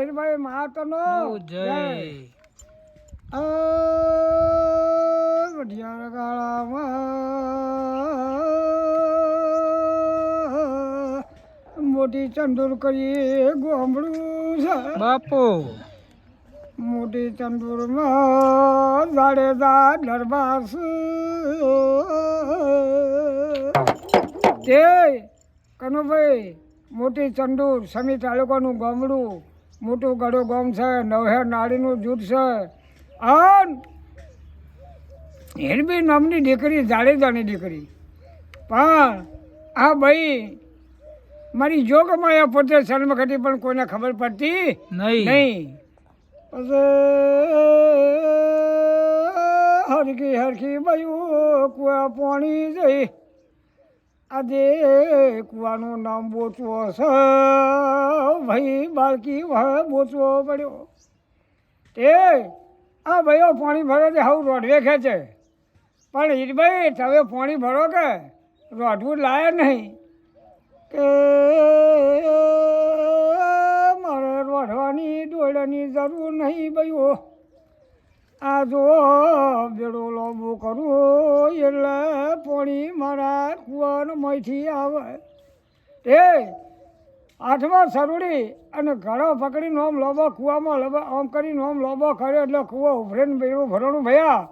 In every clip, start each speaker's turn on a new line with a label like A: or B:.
A: હીરભાઈ મહાતનો.
B: જય.
A: આ વઢિયાર ગાળામાં મોટી ચંદુર કરી ગોમડું છે.
B: બાપુ.
A: મોટી ચંદુરમાં જાડેજા દરબાર તે કનુભાઈ મોટી ચંદુર સમી તાલુકાનું ગામડું. મોટું ગળું ગામ છે નવહેર નાળીનું જૂથ છે. અન હિરબી નામની દીકરી જાડેજાની દીકરી. પણ આ ભાઈ મારી જોગમાં પોતે સન્મખ હતી પણ કોઈને ખબર પડતી
B: નહીં.
A: નહીં. હરખી હરખી બયું કુવા પાણી જઈ. આજે કુવાનું નામ બોચવો છે. ભાઈ, બાળકી વહ બોચવો પડ્યો. તે, આ ભાઈઓ પાણી ભરે છે, હવે રોડવે ખેંચે પણ હીરભાઈ તમે પાણી ભરો કે? રોડવું લાયા નહીં. કે મારે રોડવાની દોડની જરૂર નહીં ભાઈઓ. આ જો બેડો લોબો કરું એટલે પાણી મારા કુવાનમાંથી આવે. તે હાથમાં સરુડી અને ઘડો પકડી નોમ લોબો કૂવામાં લોબો આમ કરી નોમ લોબો કર્યો એટલે કૂવો ઉભરીને બેડું ભરણું ભયા.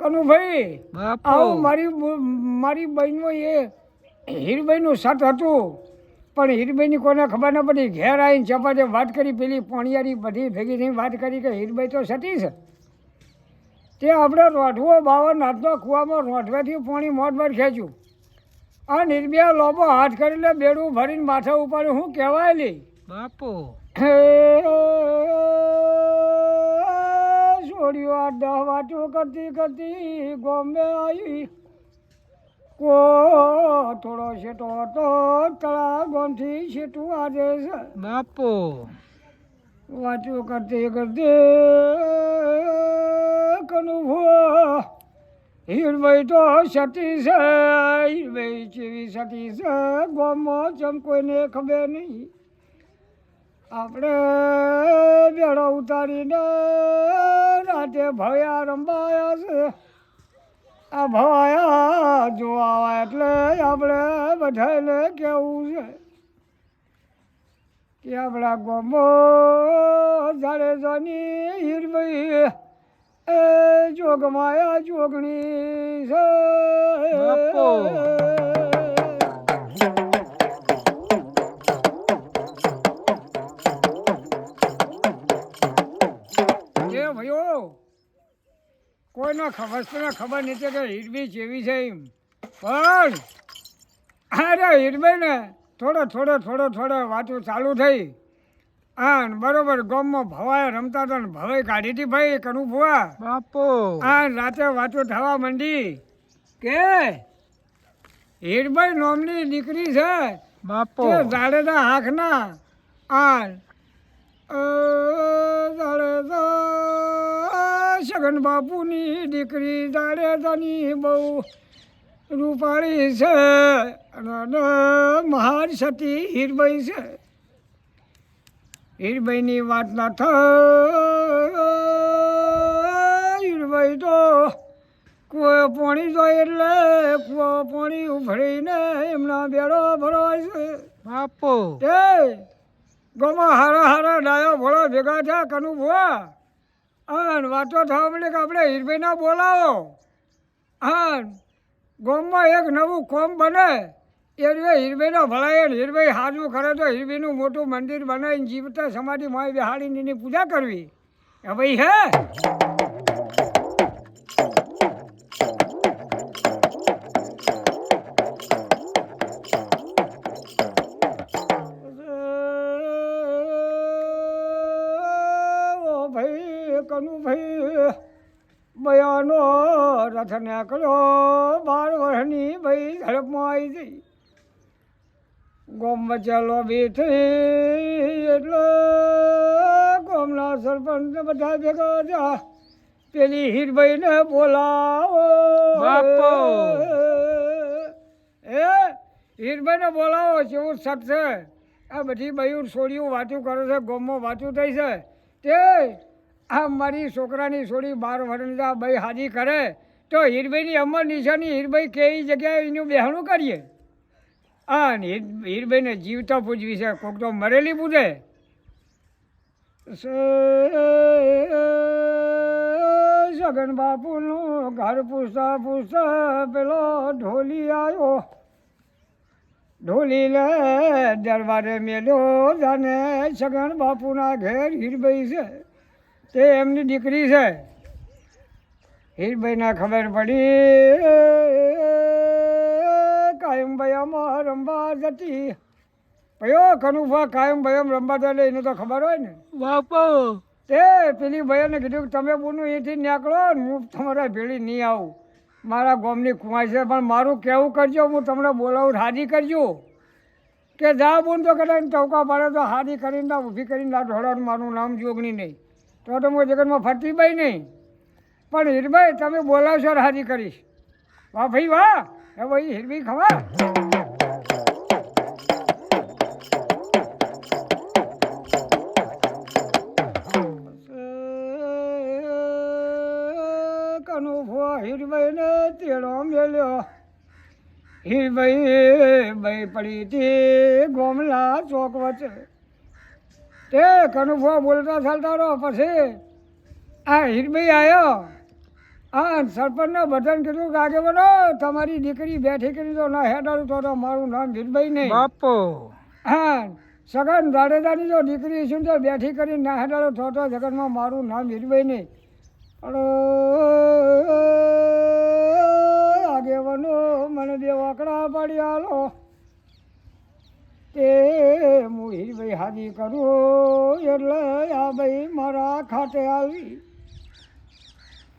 A: કનુભાઈ આવું મારી મારી બહેનો એ હીરબાઈનું સત હતું. પણ હીરબાઈની કોને ખબર ન પડી. ઘેર આવીને ચપાટે વાત કરી પેલી પોણિયારી બધી ભેગી થઈને વાત કરી કે હીરબાઈ તો સતી છે. તે આપણે રોઢવો બાવન હાથમાં કૂવામાં રોઢવાથી પાણી મોટમાં ખેંચ્યું. આ નિર્ભયા લોબો હાથ કરીને બેડું ભરીને માથા ઉપર હું કહેવાયેલી
B: બાપુ.
A: છોડ્યો આ દહ વાતો કરતી કરતી ગોમે આવી કો થોડો છેટો હતો તળા ગોમથી છેટું આજે છે.
B: બાપુ.
A: વાતો કરતી કરતી કનું ભો હીરભાઈ તો સતી છે હીરભાઈ ચેવી સતી છે ગોમમાં ચમ કોઈને ખબર નહીં. આપણે બેડો ઉતારીને રાતે ભયા રંબાયા છે. આ ભવાયા જોવા એટલે આપણે બધાને કેવું છે કે આપણા ગોમો જાડેજાની હીરભાઈ એ જોગમાયા જોગણી છે. એ ભાઈઓ કોઈને ખબર તો ખબર નથી કે હિરબી જેવી છે એમ. પણ અરે હીરબાઈ ને થોડો થોડો થોડો થોડો વાતો ચાલુ થઈ. હા બરોબર ગામમાં ભવાય રમતા હતા ને ભવાઈ કાઢી હતી ભાઈ કનું ભુવા.
B: બાપો.
A: આ રાતે વાતો થવા માંડી કે હીરબાઈ નોમની દીકરી છે.
B: બાપો.
A: જાડેદા હાંખના આ અ, સગન બાપુની દીકરી જાડેજાની બહુ રૂપાળી છે. અને મહાન સતી હીરભાઈ છે. હીરબાઈની વાત ના હીરભાઈ તો કોઈ પાણી જોઈએ એટલે કૂવો પાણી ઉભરીને એમના બેડો ભરાય છે.
B: બાપો.
A: તે ગોમાં હારા હારા ડાયો ભોળો ભેગા થયા કનુ ભુવા. અને વાતો થવા મળે કે આપણે હીરભાઈના બોલાવો. હા ગોમમાં એક નવું કોમ બને. રીતે હીરભાઈનો ભલાય ને હીરભાઈ હાજુ કરે તો હીરભાઈનું મોટું મંદિર બનાવીને જીવતા સમાધિ માં બેહાડીને એની પૂજા કરવી. હે? ભાઈ, કનુ ભાઈ, બયાનો રથ નીકળ્યો, બાર વર્ષની ભાઈ ઝડપમાં આવી જઈ ગોમ ચાલો બી થઈ એટલે ગોમના સરપંચ બધા ભેગા થયા. પેલી હીરભાઈને બોલાવો.
B: બાપો.
A: એ હીરભાઈને બોલાવો કેવું શકશે છે? આ બધી બયું છોડીઓ વાતું કરે છે ગોમમાં વાતું થઈ છે. તે આ મારી છોકરાની છોડી બાર આ બઈ હાજી કરે. તો હીરભાઈની અમર નિશાની હીરભાઈ કેવી જગ્યાએ એનું બેહણું કરીએ? હા ને હીર- હીરભાઈને જીવતા પૂજવી છે. કોક તો મરેલી પૂજે. સગન બાપુનું ઘર પૂછતા પૂછતા પેલો ઢોલી આવ્યો. ઢોલી લે દરબારે મેલ્યો. જાને સગન બાપુના ઘેર હીરભાઈ છે. તે એમની દીકરી છે. હીરભાઈને ખબર પડી. કાયમ ભાઈ રમવા જતી ભયો કનુભા કાયમ ભયમ રમવા જાય એને તો ખબર હોય ને.
B: બાપો.
A: તે પેલી ભાઈને કીધું કે તમે બોનું અહીંથી નીકળો હું તમારા ભેળી નહીં આવું. મારા ગોમની કુંવાઈ છે પણ મારું કહેવું કરજો હું તમને બોલાવું હાજી કરજો. કે જા બોન તો કદાચ ટવકા પાડે તો હાજી કરીને ઊભી કરીને ના ઢોળાનું મારું નામ જોગણી નહીં. તો તો હું જગતમાં ફરતી ભાઈ નહીં. પણ હીરભાઈ તમે બોલાવશો હાજી કરીશ. વાહ ભાઈ વાહ. હે ભાઈ હિરવી ખબર? હીરભાઈને તેડો મેલ્યો. હીરભાઈ ભાઈ પડી હતી ગોમલા ચોક વચ્ચે. તે કનુભો બોલતા ચાલતા રહો પછી. આ હીરભાઈ આવ્યો હા સરપંચને બધાને કીધું કે આગે બનો તમારી દીકરી બેઠી કરી તો ના હેડાડું તો મારું નામ જીતભાઈ નહીં.
B: બાપો.
A: હા સગન જાડેજાની જો દીકરી છું તો બેઠી કરી ના હેડાડો તો તો જગતમાં મારું નામ જીતભાઈ નહીં. પણ આગેવાનો મને બે વાકડા પાડી આલો તે હું હીરભાઈ હાજી કરું એટલે આ ભાઈ મારા ખાતે આવી.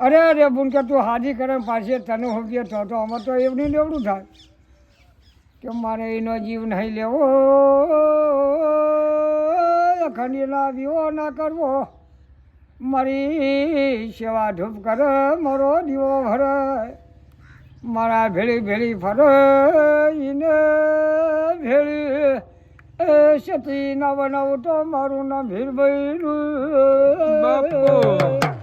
A: અરે અરે બુન કે તું હાજી કરે પાસે તને હોગીએ તો તો અમે તો એવું નહીં લેવડું થાય. કે મારે એનો જીવ નહીં લેવો. ખંડીના દીવો ના કરવો. મારી સેવા ધૂપ કરે, મારો દીવો ભરે. મારા ભેળી ભેળી ફરે એને ભેળી એ સતી નવ નવ તો મારું નામ ભીરભાઈ
B: બાપુ.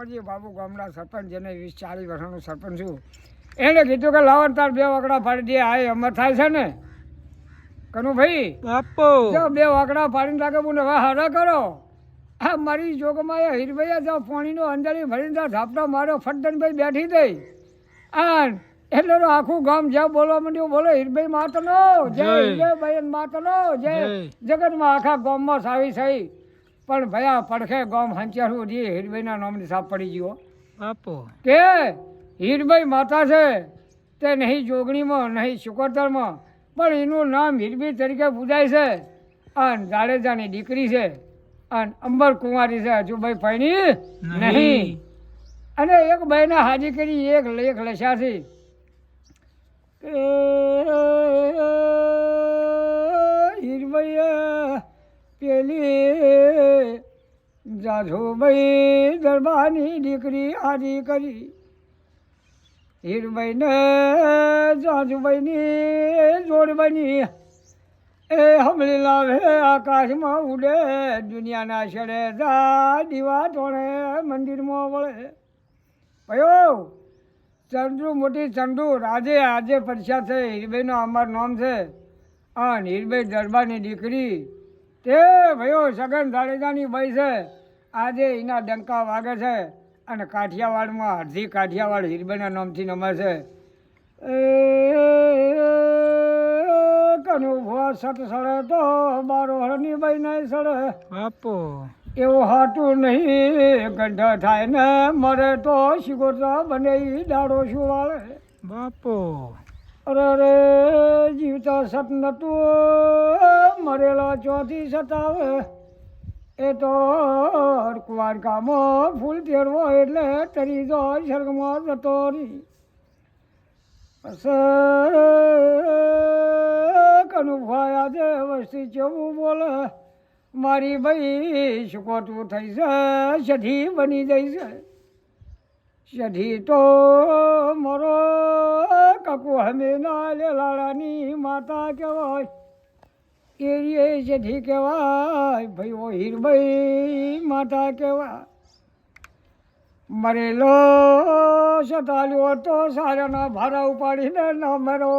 A: લખમણજી બાબુ ગામના સરપંચ જેને વીસ ચાલીસ વર્ષનું સરપંચ છું. એને કીધું કે લાવણ તાર બે વાકડા ફાડી દે આ અમર થાય છે ને? કનુ ભાઈ
B: બાપો.
A: જો બે વાકડા ફાડીને રાખે બોલે હવે હરા કરો. આ મારી જોગમાં એ હીરભાઈ જો પાણીનો અંજળી ભરીને ત્યાં ઝાપટા માર્યો ફટદનભાઈ બેઠી દઈ આ એટલે આખું ગામ જ્યાં બોલવા માંડ્યું બોલો હીરભાઈ માતનો જય
B: જય.
A: હીરભાઈ માતનો જય. જગતમાં આખા ગામમાં સાવી થઈ પણ ભયા પડખે ગામ હંચારું દી હીરભાઈના નામની સાપ પડી ગયો.
B: આપો
A: કે હીરભાઈ માતા છે તે નહીં જોગણીમાં નહીં શુકોતરમાં પણ એનું નામ હીરભાઈ તરીકે પૂજાય છે. અને જાડેજાની દીકરી છે અને અંબર કુંવારી છે હજુ ભાઈ પૈણી નહીં. અને એક ભાઈને હાજી કરી એક લેખ લશ્યા છે. કે હીરભાઈએ પેલી જાધુભાઈ દરબારની દીકરી આદી કરી. હીરભાઈને જાજુભાઈની જોડ બની. એ હમલી લાવે, આકાશમાં ઉડે, દુનિયાના છેડે જા, દીવા ટોણે મંદિરમાં વળે. પયો ચંદુ, મોટી ચંદુ આજે આજે પરીક્ષા છે, હીરભાઈનું અમારું નામ છે. અને હીરભાઈ દરબારની દીકરી તે ભયો સગન જાડેજાની ભાઈ છે. આજે એના ડંકા વાગે છે અને કાઠિયાવાડમાં અડધી કાઠિયાવાડ હિરબેના નામથી નમે છે. એ કનુ ભુવા સત સડે તો બારો હરની નહીં સડે
B: બાપો.
A: એવું હાટું નહીં ગંઢ થાય ને મરે તો શિગોતા બને દાડો શું વાળે?
B: બાપો.
A: અરે જીવતા સત નતું મરેલા ચોથી સતાવે. એ તો કુવારકામાં ફૂલ તેરવો એટલે તરી તો સ્વર્ગમાં જતો રહી. બસ કનુભાઈ આજે વસ્તી કેવું બોલે. મારી ભાઈ શું થઈ છે સધી બની જઈ શેઠી તો મરો, કકુ હમે ના લે લાલાની માતા કહેવાય. એરીએ સઢી કહેવાય ભાઈ ઓ હીરભાઈ માતા કહેવાય. મરેલો સતાલ્યો તો સારાના ભારા ઉપાડીને ન મરો.